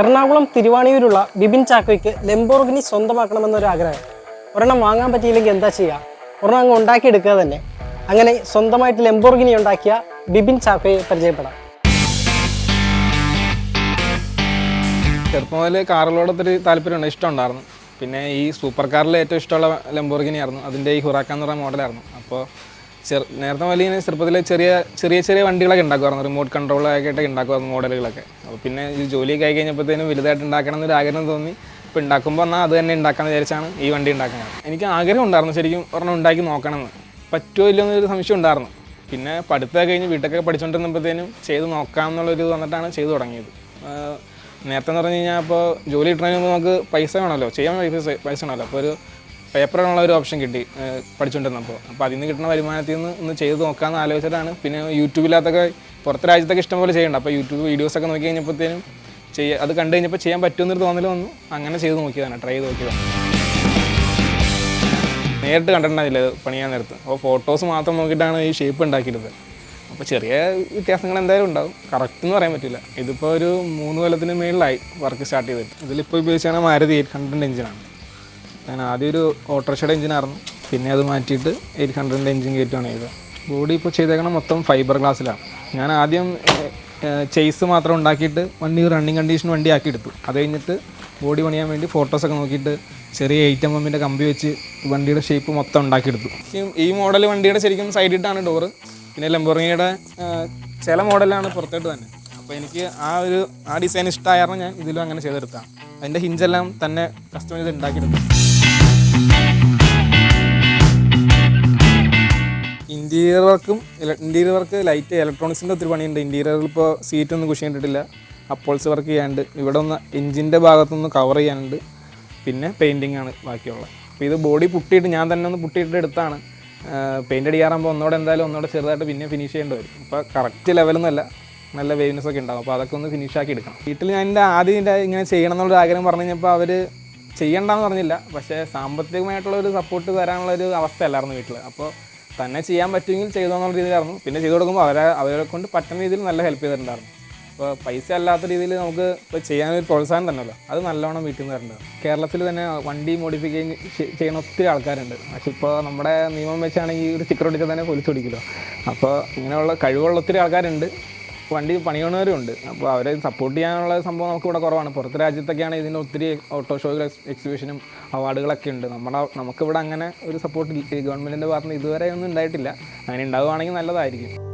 എറണാകുളം തിരുവാണിയൂരുള്ള ബിബിൻ ചാക്കോയ്ക്ക് ലെംബോർഗിനി സ്വന്തമാക്കണമെന്നൊരാഗ്രഹം ഒരെണ്ണം വാങ്ങാൻ പറ്റിയില്ലെങ്കിൽ എന്താ ചെയ്യുക ഒരെണ്ണം അങ്ങ് ഉണ്ടാക്കിയെടുക്കുക തന്നെ. അങ്ങനെ സ്വന്തമായിട്ട് ലെംബോർഗിനി ഉണ്ടാക്കിയ ബിബിൻ ചാക്കോയെ പരിചയപ്പെടാം. ചെറുപ്പം മുതൽ കാറുകളോട് ഒത്തിരി താല്പര്യമുണ്ട്. ഇഷ്ടമുണ്ടായിരുന്നു. പിന്നെ ഈ സൂപ്പർ കാറിൽ ഏറ്റവും ഇഷ്ടമുള്ള ലെംബോർഗിനി ആയിരുന്നു അതിന്റെ ഈ ഹുറാക്ക പറയുന്ന മോഡലായിരുന്നു. അപ്പോൾ നേരത്തെ വലിയ ഇങ്ങനെ ചെറുപ്പത്തിൽ ചെറിയ ചെറിയ ചെറിയ വണ്ടികളൊക്കെ ഉണ്ടാക്കുമായിരുന്നു. റിമോട്ട് കൺട്രോൾ ആയിട്ട് ഉണ്ടാക്കുമായിരുന്നു മോഡലുകളൊക്കെ അപ്പോൾ പിന്നെ ഈ ജോലിയൊക്കെ ആയി കഴിഞ്ഞപ്പോഴത്തേനും വലുതായിട്ട് ഉണ്ടാക്കണം എന്നൊരു ആഗ്രഹം തോന്നി. ഇപ്പോൾ ഉണ്ടാക്കുമ്പോൾ എന്നാൽ അത് തന്നെ ഉണ്ടാക്കാമെന്ന് വിചാരിച്ചാണ് ഈ വണ്ടി ഉണ്ടാക്കുന്നത്. എനിക്ക് ആഗ്രഹം ഉണ്ടായിരുന്നു ശരിക്കും ഒരെണ്ണം ഉണ്ടാക്കി നോക്കണമെന്ന്. പറ്റുമോ ഇല്ലയോ എന്നൊരു സംശയം ഉണ്ടായിരുന്നു. പിന്നെ പഠിത്തമൊക്കെ കഴിഞ്ഞ് വീട്ടൊക്കെ പഠിച്ചുകൊണ്ടിരുന്നപ്പോഴത്തേനും ചെയ്ത് നോക്കാം എന്നുള്ളൊരു ഇത് വന്നിട്ടാണ് ചെയ്തു തുടങ്ങിയത്. നേരത്തെ എന്ന് പറഞ്ഞു കഴിഞ്ഞാൽ അപ്പോൾ ജോലി കിട്ടണമെങ്കിൽ നമുക്ക് പൈസ വേണമല്ലോ. ചെയ്യാൻ പൈസ പൈസ വേണമല്ലോ. അപ്പോൾ ഒരു പേപ്പറിനുള്ള ഒരു ഓപ്ഷൻ കിട്ടി പഠിച്ചുകൊണ്ടിരുന്നപ്പോൾ അപ്പോൾ അതിൽ നിന്ന് കിട്ടുന്ന വരുമാനത്തിൽ നിന്ന് ഒന്ന് ചെയ്ത് നോക്കാമെന്ന് ആലോചിച്ചിട്ടാണ്. പിന്നെ യൂട്യൂബിലകത്തൊക്കെ പുറത്തെ രാജ്യത്തൊക്കെ ഇഷ്ടംപോലെ ചെയ്യണ്ട അപ്പോൾ യൂട്യൂബ് വീഡിയോസൊക്കെ നോക്കി കഴിഞ്ഞപ്പോഴത്തേനും ചെയ്യുക അത് കണ്ടു കഴിഞ്ഞപ്പോൾ ചെയ്യാൻ പറ്റുമെന്നൊരു തോന്നൽ വന്നു. അങ്ങനെ ചെയ്ത് നോക്കിയതാണ് ട്രൈ ചെയ്ത് നോക്കിയതാണ്. നേരിട്ട് കണ്ടിട്ടുണ്ടായില്ല പണിയാൻ നേരത്ത്. അപ്പോൾ ഫോട്ടോസ് മാത്രം നോക്കിയിട്ടാണ് ഈ ഷേപ്പ് ഉണ്ടാക്കിയിരുന്നത്. അപ്പോൾ ചെറിയ വ്യത്യാസങ്ങൾ എന്തായാലും ഉണ്ടാവും. കറക്റ്റ് എന്ന് പറയാൻ പറ്റില്ല. ഇതിപ്പോൾ ഒരു മൂന്ന് കൊല്ലത്തിന് മേളിലായി വർക്ക് സ്റ്റാർട്ട് ചെയ്തിട്ട്. ഇതിലിപ്പോൾ ഉപയോഗിച്ചാണ് മാരുതി എയ്റ്റ് ഹൺഡ്രഡ് എഞ്ചിനാണ്. ഞാൻ ആദ്യം ഒരു ഓട്ടോറിക്ഷയുടെ എഞ്ചിനായിരുന്നു പിന്നെ അത് മാറ്റിയിട്ട് എയ്റ്റ് ഹൺഡ്രഡിന്റെ എഞ്ചിൻ കയറ്റുകയാണ് ചെയ്തത്. ബോഡി ഇപ്പോൾ ചെയ്തേക്കണം മൊത്തം ഫൈബർ ഗ്ലാസ്സിലാണ് ഞാൻ ആദ്യം ചെയ്സ് മാത്രം ഉണ്ടാക്കിയിട്ട് വണ്ടി റണ്ണിങ് കണ്ടീഷൻ വണ്ടി ആക്കി എടുത്തു അത് കഴിഞ്ഞിട്ട് ബോഡി പണിയാൻ വേണ്ടി ഫോട്ടോസൊക്കെ നോക്കിയിട്ട് ചെറിയ എയ്റ്റ് എം എമ്മിന്റെ കമ്പി വെച്ച് വണ്ടിയുടെ ഷേപ്പ് മൊത്തം ഉണ്ടാക്കിയെടുത്തു. ഈ മോഡൽ വണ്ടിയുടെ ശരിക്കും സൈഡിട്ടാണ് ഡോറ് പിന്നെ ലംബോറിയുടെ ചില മോഡലാണ് പുറത്തോട്ട് തന്നെ. അപ്പോൾ എനിക്ക് ആ ഒരു ആ ഡിസൈൻ ഇഷ്ടമായിരുന്നു ഞാൻ ഇതിലും അങ്ങനെ ചെയ്തെടുത്താണ് അതിന്റെ ഹിഞ്ചെല്ലാം തന്നെ കസ്റ്റമൈസ് ഉണ്ടാക്കിയെടുത്തു. ഇന്റീരിയർ വർക്കും ഇന്റീരിയർ വർക്ക് ലൈറ്റ് ഇലക്ട്രോണിക്സിന്റെ ഒത്തിരി പണിയുണ്ട്. ഇന്റീരിയറിൽ ഇപ്പോൾ സീറ്റ് ഒന്നും കുഷി കണ്ടിട്ടില്ല അപ്പോൾസ് വർക്ക് ചെയ്യാനുണ്ട്. ഇവിടെ ഒന്ന് എഞ്ചിന്റെ ഭാഗത്തുനിന്ന് കവർ ചെയ്യാനുണ്ട്. പിന്നെ പെയിന്റിങ് ആണ് ബാക്കിയുള്ളത്. അപ്പോൾ ഇത് ബോഡി പുട്ടിയിട്ട് ഞാൻ തന്നെ ഒന്ന് പുട്ടിയിട്ട് എടുത്താണ്. പെയിന്റ് അടിക്കാറാകുമ്പോൾ ഒന്നോടെ എന്തായാലും ഒന്നോടെ ചെറുതായിട്ട് പിന്നെ ഫിനിഷ് ചെയ്യേണ്ടി വരും. അപ്പോൾ കറക്റ്റ് ലെവലൊന്നുമല്ല നല്ല വേവ്നെസ് ഒക്കെ ഉണ്ടാകും അപ്പോൾ അതൊക്കെ ഒന്ന് ഫിനിഷ് ആക്കി എടുക്കണം. വീട്ടിൽ ഞാൻ എന്റെ ആദ്യം ഇങ്ങനെ ചെയ്യണം എന്നുള്ള ആഗ്രഹം പറഞ്ഞു കഴിഞ്ഞപ്പോൾ അവർ ചെയ്യണ്ടെന്ന് പറഞ്ഞില്ല. പക്ഷേ സാമ്പത്തികമായിട്ടുള്ള ഒരു സപ്പോർട്ട് തരാനുള്ള ഒരു അവസ്ഥയല്ലായിരുന്നു വീട്ടിൽ അപ്പോൾ തന്നെ ചെയ്യാൻ പറ്റുമെങ്കിൽ ചെയ്തോ എന്നുള്ള രീതിയിലായിരുന്നു പിന്നെ ചെയ്തു കൊടുക്കുമ്പോൾ അവരെ അവരെ കൊണ്ട് പറ്റുന്ന രീതിയിൽ നല്ല ഹെൽപ്പ് ചെയ്തിട്ടുണ്ടായിരുന്നു. അപ്പോൾ പൈസ അല്ലാത്ത രീതിയിൽ നമുക്ക് ഇപ്പോൾ ചെയ്യാനൊരു പ്രോത്സാഹനം തന്നെയല്ലോ അത് നല്ലോണം വീട്ടിൽ നിന്ന് തരേണ്ടത് കേരളത്തിൽ തന്നെ വണ്ടി മോഡിഫിക്കേഷൻ ചെയ്യുന്ന ഒത്തിരി ആൾക്കാരുണ്ട്. പക്ഷേ ഇപ്പോൾ നമ്മുടെ നിയമം വെച്ചാണെങ്കിൽ ഒരു സ്റ്റിക്കർ ഒടിച്ചാൽ തന്നെ പോലീസ് ഓടിക്കുമല്ലോ അപ്പോൾ ഇങ്ങനെയുള്ള കഴിവുള്ള ഒത്തിരി ആൾക്കാരുണ്ട്. വണ്ടി പണിയണവരും ഉണ്ട് അപ്പോൾ അവരെ സപ്പോർട്ട് ചെയ്യാനുള്ള സംഭവം നമുക്ക് ഇവിടെ കുറവാണ്. പുറത്ത് രാജ്യത്തൊക്കെയാണ് ഇതിന് ഒത്തിരി ഓട്ടോ ഷോയിൽ എക്സിബിഷനും അവാർഡുകളൊക്കെ ഉണ്ട്. നമ്മുടെ നമുക്കിവിടെ അങ്ങനെ ഒരു സപ്പോർട്ട് ഗവൺമെന്റിന്റെ ഭാഗത്തുനിന്ന് ഇതുവരെ ഒന്നും ഉണ്ടായിട്ടില്ല. അങ്ങനെ ഉണ്ടാവുകയാണെങ്കിൽ നല്ലതായിരിക്കും.